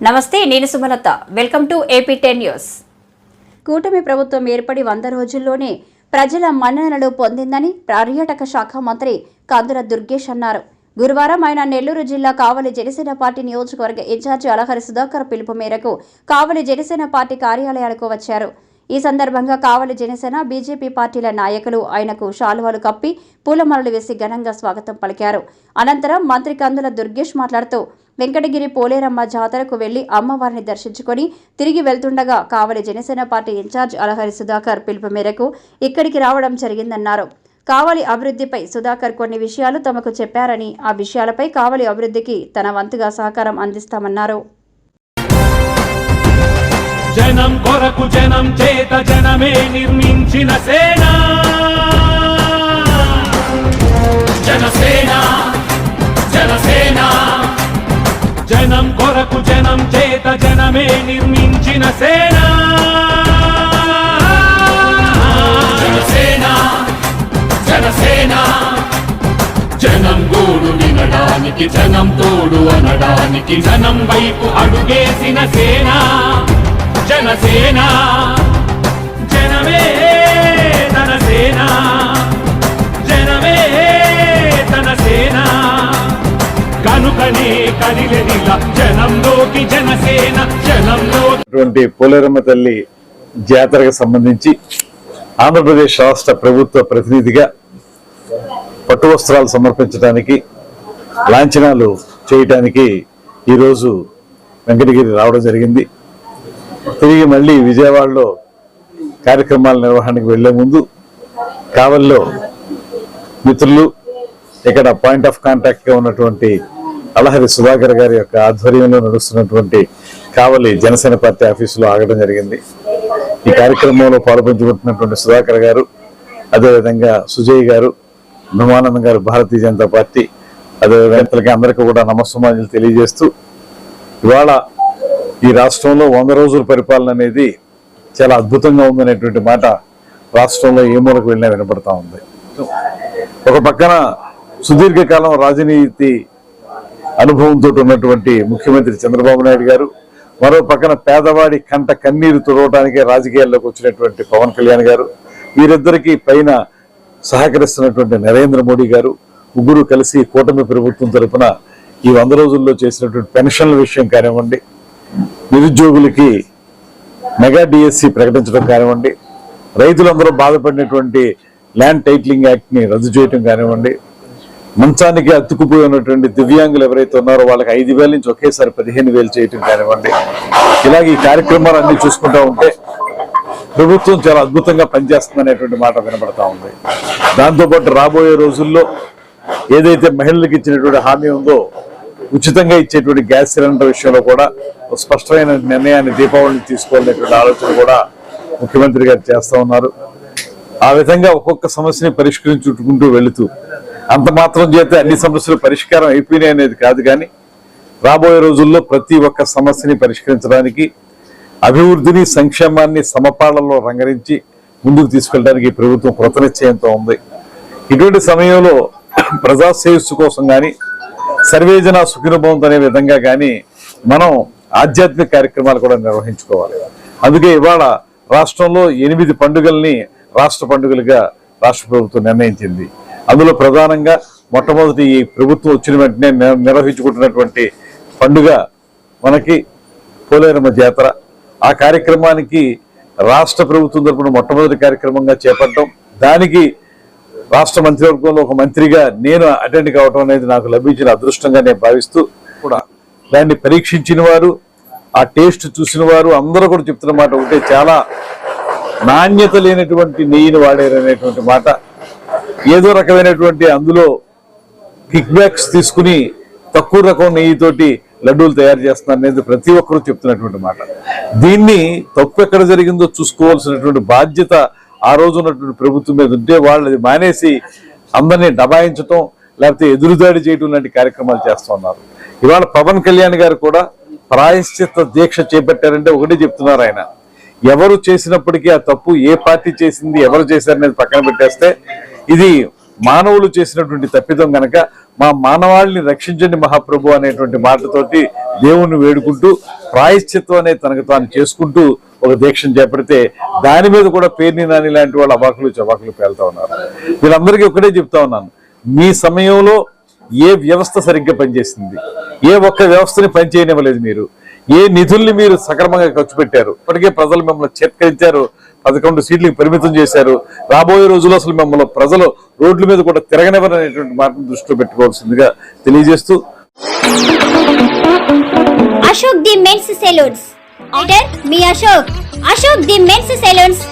నమస్తే నేను Sumalatha. Welcome to AP ten news కూటమి ప్రభుత్వం ఏర్పడి వంద రోజుల్లోనే ప్రజల మన్ననలు పొందిందని పర్యాటక శాఖ మంత్రి కందుల దుర్గేష్ అన్నారు. గురువారం ఆయన నెల్లూరు జిల్లా కావలి జనసేన పార్టీ నియోజకవర్గ ఇన్ఛార్జి అలహరి సుధాకర్ పిలుపు మేరకు కావలి జనసేన పార్టీ కార్యాలయాలకు వచ్చారు. ఈ సందర్భంగా కావలి జనసేన బీజేపీ పార్టీల నాయకులు ఆయనకు శాలువాలు కప్పి పూలమాలలు వేసి ఘనంగా స్వాగతం పలికారు. అనంతరం మంత్రి కందుల దుర్గేష్ మాట్లాడుతూ వెంకటగిరి పోలేరమ్మ జాతరకు వెళ్ళి అమ్మవారిని దర్శించుకొని తిరిగి వెళ్తుండగా కావలి జనసేన పార్టీ ఇన్ఛార్జ్ అలహరి సుధాకర్ పిలుపు మేరకు ఇక్కడికి రావడం జరిగిందన్నారు. కావలి అభివృద్ధిపై సుధాకర్ కొన్ని విషయాలు తమకు చెప్పారని ఆ విషయాలపై కావలి అభివృద్ధికి తన వంతుగా సహకారం అందిస్తామన్నారు. జనం కొరకు జనం చేత జనమే నిర్మించిన సేనా. చేత నిర్మించిన సేన. జనసేన జనసేన జనం గోడు వినడానికి జనం తోడు అనడానికి జనం వైపు అడుగేసిన సేన. జనసేన జనమే తన సేన. జనమే తన సేనా. కనుకనే జనంలోకి జనసేన పోలేరమ్మ తల్లి జాతరకు సంబంధించి ఆంధ్రప్రదేశ్ రాష్ట్ర ప్రభుత్వ ప్రతినిధిగా పట్టు వస్త్రాలు సమర్పించడానికి లాంఛనాలు చేయటానికి ఈరోజు వెంకటగిరి రావడం జరిగింది. తిరిగి మళ్ళీ విజయవాడలో కార్యక్రమాల నిర్వహణకు వెళ్ళే ముందు కావల్లో మిత్రులు ఇక్కడ పాయింట్ ఆఫ్ కాంటాక్ట్గా ఉన్నటువంటి అలహరి సుధాకర్ గారి యొక్క ఆధ్వర్యంలో నడుస్తున్నటువంటి కావలి జనసేన పార్టీ ఆఫీసులో ఆగడం జరిగింది. ఈ కార్యక్రమంలో పాల్పంచుకుంటున్నటువంటి సుధాకర్ గారు అదేవిధంగా సుజయ్ గారు బ్రహ్మానందం గారు భారతీయ జనతా పార్టీ అదేవిధంగా అందరికీ కూడా నమస్సమాజులు తెలియజేస్తూ ఇవాళ ఈ రాష్ట్రంలో వంద రోజుల పరిపాలన అనేది చాలా అద్భుతంగా ఉందనేటువంటి మాట రాష్ట్రంలో ఏ మూలకు వెళ్ళినా వినపడతా ఉంది. ఒక పక్కన సుదీర్ఘకాలం రాజనీతి అనుభవంతో ఉన్నటువంటి ముఖ్యమంత్రి చంద్రబాబు నాయుడు గారు మరో పక్కన పేదవాడి కంట కన్నీరు తుడవటానికే రాజకీయాల్లోకి వచ్చినటువంటి పవన్ కళ్యాణ్ గారు వీరిద్దరికీ పైన సహకరిస్తున్నటువంటి నరేంద్ర మోడీ గారు ముగ్గురు కలిసి కూటమి ప్రభుత్వం తరపున ఈ వంద రోజుల్లో చేసినటువంటి పెన్షన్ల విషయం కానివ్వండి నిరుద్యోగులకి మెగా డిఎస్సి ప్రకటించడం కానివ్వండి రైతులందరూ బాధపడినటువంటి ల్యాండ్ టైటిలింగ్ యాక్ట్ని రద్దు చేయడం కానివ్వండి మంచానికి అతుక్కుపోయినటువంటి దివ్యాంగులు ఎవరైతే ఉన్నారో వాళ్ళకి ఐదు వేల నుంచి ఒకేసారి పదిహేను వేలు చేయటం కానివ్వండి. ఇలాగ ఈ కార్యక్రమాలు అన్ని చూసుకుంటా ఉంటే ప్రభుత్వం చాలా అద్భుతంగా పనిచేస్తుంది అనేటువంటి మాట వినబడతా ఉంది. దాంతోపాటు రాబోయే రోజుల్లో ఏదైతే మహిళలకు ఇచ్చినటువంటి హామీ ఉందో ఉచితంగా ఇచ్చేటువంటి గ్యాస్ సిలిండర్ విషయంలో కూడా స్పష్టమైన నిర్ణయాన్ని దీపావళిని తీసుకోవాలనేటువంటి ఆలోచన కూడా ముఖ్యమంత్రి గారు చేస్తా ఉన్నారు. ఆ విధంగా ఒక్కొక్క సమస్యని పరిష్కరించుకుంటూ వెళుతూ అంత మాత్రం చేత అన్ని సమస్యలు పరిష్కారం అయిపోయినాయి అనేది కాదు కానీ రాబోయే రోజుల్లో ప్రతి ఒక్క సమస్యని పరిష్కరించడానికి అభివృద్ధిని సంక్షేమాన్ని సమపాళల్లో రంగరించి ముందుకు తీసుకెళ్ళడానికి ప్రభుత్వం ప్రభుత్వం కృతనిశ్చయంతో ఉంది. ఇటువంటి సమయంలో ప్రజా శ్రేయస్సు కోసం కానీ సర్వేజన సుఖినభవంత్ అనే విధంగా కానీ మనం ఆధ్యాత్మిక కార్యక్రమాలు కూడా నిర్వహించుకోవాలి. అందుకే ఇవాళ రాష్ట్రంలో ఎనిమిది పండుగల్ని రాష్ట్ర పండుగలుగా రాష్ట్ర ప్రభుత్వం నిర్ణయించింది. అందులో ప్రధానంగా మొట్టమొదటి ఈ ప్రభుత్వం వచ్చిన వెంటనే నిర్- నిర్వహించుకుంటున్నటువంటి పండుగ మనకి పోలేరమ్మ జాతర. ఆ కార్యక్రమానికి రాష్ట్ర ప్రభుత్వం తరపున మొట్టమొదటి కార్యక్రమంగా చేపట్టడం దానికి రాష్ట్ర మంత్రివర్గంలో ఒక మంత్రిగా నేను అటెండ్ కావడం అనేది నాకు లభించిన అదృష్టంగా నేను భావిస్తూ కూడా. దాన్ని పరీక్షించిన వారు ఆ టేస్ట్ చూసిన వారు అందరూ కూడా చెప్తున్న మాట ఒకటే చాలా నాణ్యత లేనటువంటి నెయ్యిని వాడారు అనేటువంటి మాట ఏదో రకమైనటువంటి అందులో కిక్ బ్యాక్స్ తీసుకుని తక్కువ రకం నెయ్యితోటి లడ్డూలు తయారు చేస్తున్నారు అనేది ప్రతి ఒక్కరూ చెప్తున్నటువంటి మాట. దీన్ని తప్పు ఎక్కడ జరిగిందో చూసుకోవాల్సినటువంటి బాధ్యత ఆ రోజు ఉన్నటువంటి ప్రభుత్వం మీద ఉంటే వాళ్ళు మానేసి అందరినీ దబాయించటం లేకపోతే ఎదురుదాడి చేయటం లాంటి కార్యక్రమాలు చేస్తున్నారు ఇవాళ పవన్ కళ్యాణ్ గారు కూడా ప్రాయశ్చిత్త దీక్ష చేపట్టారంటే ఒకటే చెప్తున్నారు ఆయన. ఎవరు చేసినప్పటికీ ఆ తప్పు ఏ పార్టీ చేసింది ఎవరు చేశారనేది పక్కన పెట్టేస్తే ఇది మానవులు చేసినటువంటి తప్పిదం గనక మా మానవాళిని రక్షించండి మహాప్రభు అనేటువంటి మాటతోటి దేవుణ్ణి వేడుకుంటూ ప్రాయశ్చిత్వం అనేది తనకు తాను చేసుకుంటూ ఒక దీక్షను చేపడితే దాని మీద కూడా పేర్ని నాని లాంటి వాళ్ళు అవాకులు చవాకులు పేలుతా ఉన్నారు. వీళ్ళందరికీ ఒకటే చెప్తా ఉన్నాను. మీ సమయంలో ఏ వ్యవస్థ సరిగ్గా పనిచేసింది? ఏ ఒక్క వ్యవస్థని పనిచేయనివ్వలేదు మీరు. ఏ నిధుల్ని మీరు సక్రమంగా ఖర్చు పెట్టారు? ఇప్పటికే ప్రజలు మిమ్మల్ని చేత్కరించారు. పదకొండు సీట్లకు పరిమితం చేశారు. రాబోయే రోజుల్లో అసలు మిమ్మల్ని ప్రజలు రోడ్ల మీద కూడా తిరగనివ్వరనేటువంటి మాటను దృష్టిలో పెట్టుకోవాల్సిందిగా తెలియజేస్తూ Ashok the men's salons. Me Ashok. Ashok the men's saloons.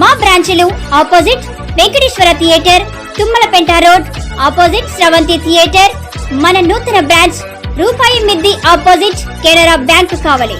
మా బ్రాంచ్లు opposite Venkateswara theatre Thummalapenta road opposite Sravanthi theatre. మన నూతన బ్రాంచ్ రూపాయి మిద్ది ఆపోజిట్ కెనరా బ్యాంక్ కావలి.